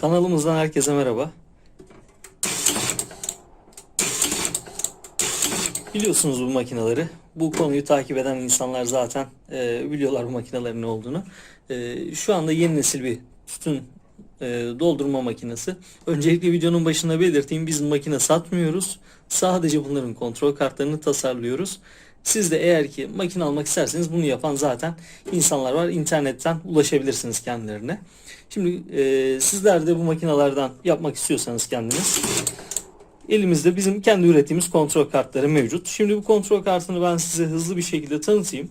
Kanalımızdan herkese merhaba. Biliyorsunuz bu makineleri. Bu konuyu takip eden insanlar zaten e, biliyorlar bu makinelerin ne olduğunu. E, şu anda yeni nesil bir tütün e, doldurma makinesi. Öncelikle videonun başında belirteyim biz makine satmıyoruz. Sadece bunların kontrol kartlarını tasarlıyoruz. Siz de eğer ki makine almak isterseniz bunu yapan zaten insanlar var. İnternetten ulaşabilirsiniz kendilerine. Şimdi e, sizler de bu makinalardan yapmak istiyorsanız kendiniz elimizde bizim kendi ürettiğimiz kontrol kartları mevcut. Şimdi bu kontrol kartını ben size hızlı bir şekilde tanıtayım.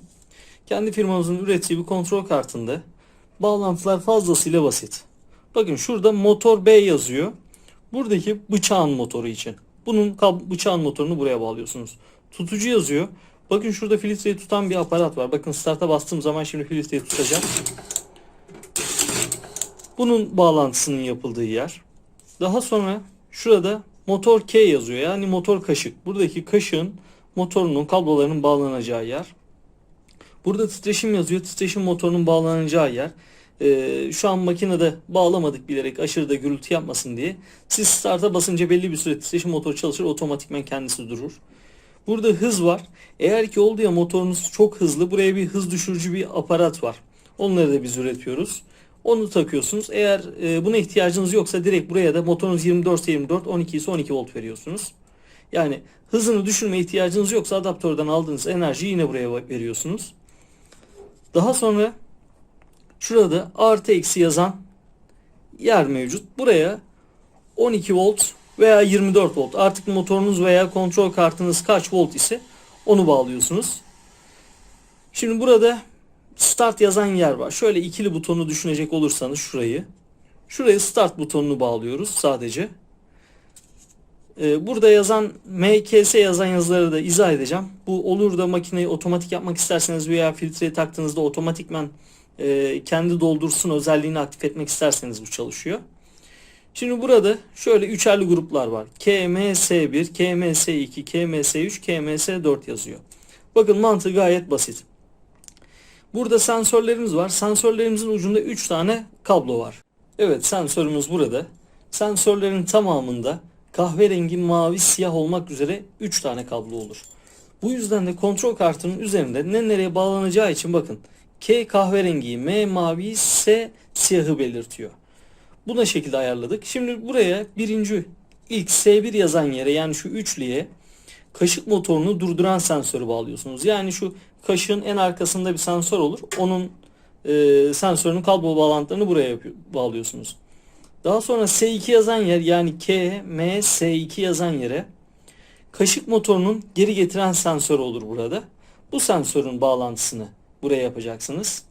Kendi firmamızın ürettiği bu kontrol kartında bağlantılar fazlasıyla basit. Bakın şurada motor B yazıyor. Buradaki bıçağın motoru için. Bunun bıçağın motorunu buraya bağlıyorsunuz. Tutucu yazıyor. Bakın şurada filtreyi tutan bir aparat var. Bakın start'a bastığım zaman şimdi filtreyi tutacak. Bunun bağlantısının yapıldığı yer. Daha sonra şurada motor K yazıyor. Yani motor kaşık. Buradaki kaşığın motorunun kablolarının bağlanacağı yer. Burada titreşim yazıyor. Titreşim motorunun bağlanacağı yer. Ee, şu an makinede bağlamadık bilerek aşırı da gürültü yapmasın diye. Siz start'a basınca belli bir süre titreşim motoru çalışır. Otomatikmen kendisi durur. Burada hız var. Eğer ki oldu ya motorunuz çok hızlı buraya bir hız düşürücü bir aparat var. Onları da biz üretiyoruz. Onu takıyorsunuz. Eğer e, buna ihtiyacınız yoksa direkt buraya da motorunuz 24 ise 24, 12 ise 12 volt veriyorsunuz. Yani hızını düşürme ihtiyacınız yoksa adaptörden aldığınız enerjiyi yine buraya veriyorsunuz. Daha sonra şurada artı eksi yazan yer mevcut. Buraya 12 volt veya 24 volt artık motorunuz veya kontrol kartınız kaç volt ise onu bağlıyorsunuz. Şimdi burada start yazan yer var. Şöyle ikili butonu düşünecek olursanız şurayı. Şuraya start butonunu bağlıyoruz sadece. Ee, burada yazan MKS yazan yazıları da izah edeceğim. Bu olur da makineyi otomatik yapmak isterseniz veya filtreyi taktığınızda otomatikman e, kendi doldursun özelliğini aktif etmek isterseniz bu çalışıyor. Şimdi burada şöyle üçerli gruplar var. KMS1, KMS2, KMS3, KMS4 yazıyor. Bakın mantığı gayet basit. Burada sensörlerimiz var. Sensörlerimizin ucunda 3 tane kablo var. Evet sensörümüz burada. Sensörlerin tamamında kahverengi, mavi, siyah olmak üzere 3 tane kablo olur. Bu yüzden de kontrol kartının üzerinde ne nereye bağlanacağı için bakın. K kahverengiyi, M mavi, S siyahı belirtiyor. Buna şekilde ayarladık. Şimdi buraya birinci ilk S1 yazan yere yani şu üçlüye kaşık motorunu durduran sensörü bağlıyorsunuz. Yani şu kaşığın en arkasında bir sensör olur. Onun e, sensörünün kablo bağlantılarını buraya yapıyor, bağlıyorsunuz. Daha sonra S2 yazan yer yani K, M, S2 yazan yere kaşık motorunun geri getiren sensör olur burada. Bu sensörün bağlantısını buraya yapacaksınız.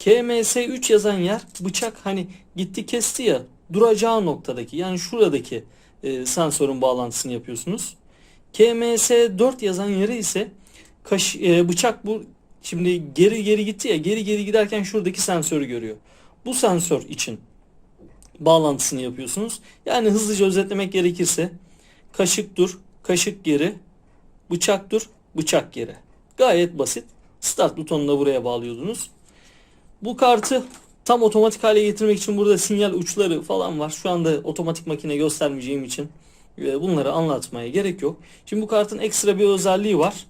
KMS3 yazan yer bıçak hani gitti kesti ya duracağı noktadaki yani şuradaki e, sensörün bağlantısını yapıyorsunuz. KMS4 yazan yere ise kaş, e, bıçak bu şimdi geri geri gitti ya geri geri giderken şuradaki sensörü görüyor. Bu sensör için bağlantısını yapıyorsunuz. Yani hızlıca özetlemek gerekirse kaşık dur, kaşık geri, bıçak dur, bıçak geri. Gayet basit. Start butonunu da buraya bağlıyordunuz. Bu kartı tam otomatik hale getirmek için burada sinyal uçları falan var. Şu anda otomatik makine göstermeyeceğim için e, bunları anlatmaya gerek yok. Şimdi bu kartın ekstra bir özelliği var.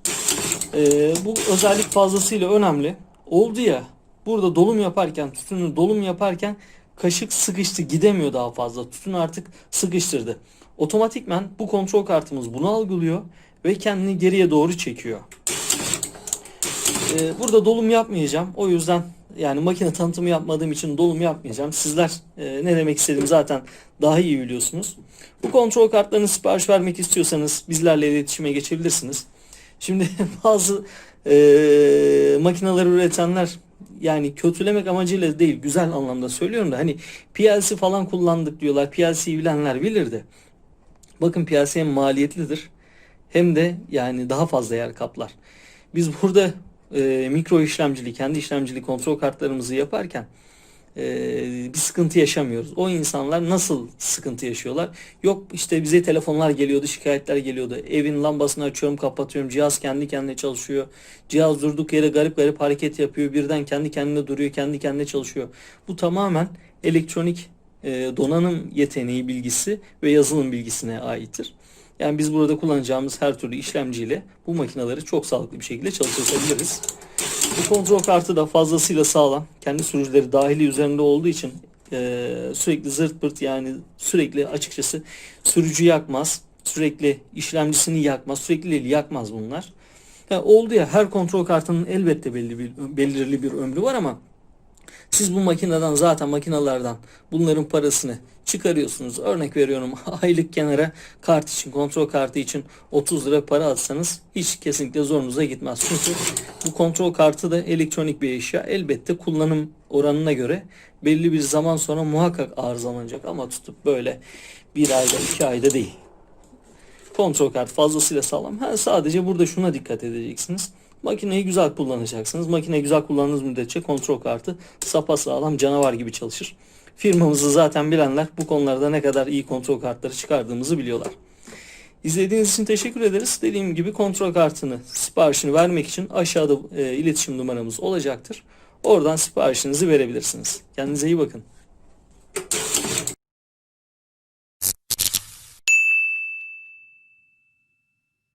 Ee, bu özellik fazlasıyla önemli. Oldu ya burada dolum yaparken tütünü dolum yaparken kaşık sıkıştı gidemiyor daha fazla. Tütün artık sıkıştırdı. Otomatikmen bu kontrol kartımız bunu algılıyor ve kendini geriye doğru çekiyor. Ee, burada dolum yapmayacağım. O yüzden yani makine tanıtımı yapmadığım için dolum yapmayacağım. Sizler e, ne demek istediğimi zaten daha iyi biliyorsunuz. Bu kontrol kartlarını sipariş vermek istiyorsanız bizlerle iletişime geçebilirsiniz. Şimdi bazı e, makineleri üretenler yani kötülemek amacıyla değil güzel anlamda söylüyorum da hani PLC falan kullandık diyorlar. PLC bilenler bilir de. Bakın PLC hem maliyetlidir hem de yani daha fazla yer kaplar. Biz burada e, mikro işlemcili, kendi işlemcili kontrol kartlarımızı yaparken e, bir sıkıntı yaşamıyoruz. O insanlar nasıl sıkıntı yaşıyorlar? Yok işte bize telefonlar geliyordu, şikayetler geliyordu. Evin lambasını açıyorum, kapatıyorum. Cihaz kendi kendine çalışıyor. Cihaz durduk yere garip garip hareket yapıyor. Birden kendi kendine duruyor, kendi kendine çalışıyor. Bu tamamen elektronik e, donanım yeteneği bilgisi ve yazılım bilgisine aittir. Yani biz burada kullanacağımız her türlü işlemciyle bu makineleri çok sağlıklı bir şekilde çalıştırabiliriz. Bu kontrol kartı da fazlasıyla sağlam. Kendi sürücüleri dahili üzerinde olduğu için e, sürekli zırt pırt yani sürekli açıkçası sürücü yakmaz. Sürekli işlemcisini yakmaz. Sürekli yakmaz bunlar. Yani oldu ya her kontrol kartının elbette belli bir, belirli bir ömrü var ama siz bu makineden zaten makinalardan bunların parasını çıkarıyorsunuz. Örnek veriyorum aylık kenara kart için kontrol kartı için 30 lira para atsanız hiç kesinlikle zorunuza gitmez. Çünkü bu kontrol kartı da elektronik bir eşya. Elbette kullanım oranına göre belli bir zaman sonra muhakkak arızalanacak ama tutup böyle bir ayda iki ayda değil. Kontrol kartı fazlasıyla sağlam. Ha, sadece burada şuna dikkat edeceksiniz. Makineyi güzel kullanacaksınız. Makineyi güzel kullandığınız müddetçe kontrol kartı sapasağlam canavar gibi çalışır. Firmamızı zaten bilenler bu konularda ne kadar iyi kontrol kartları çıkardığımızı biliyorlar. İzlediğiniz için teşekkür ederiz. Dediğim gibi kontrol kartını siparişini vermek için aşağıda e, iletişim numaramız olacaktır. Oradan siparişinizi verebilirsiniz. Kendinize iyi bakın.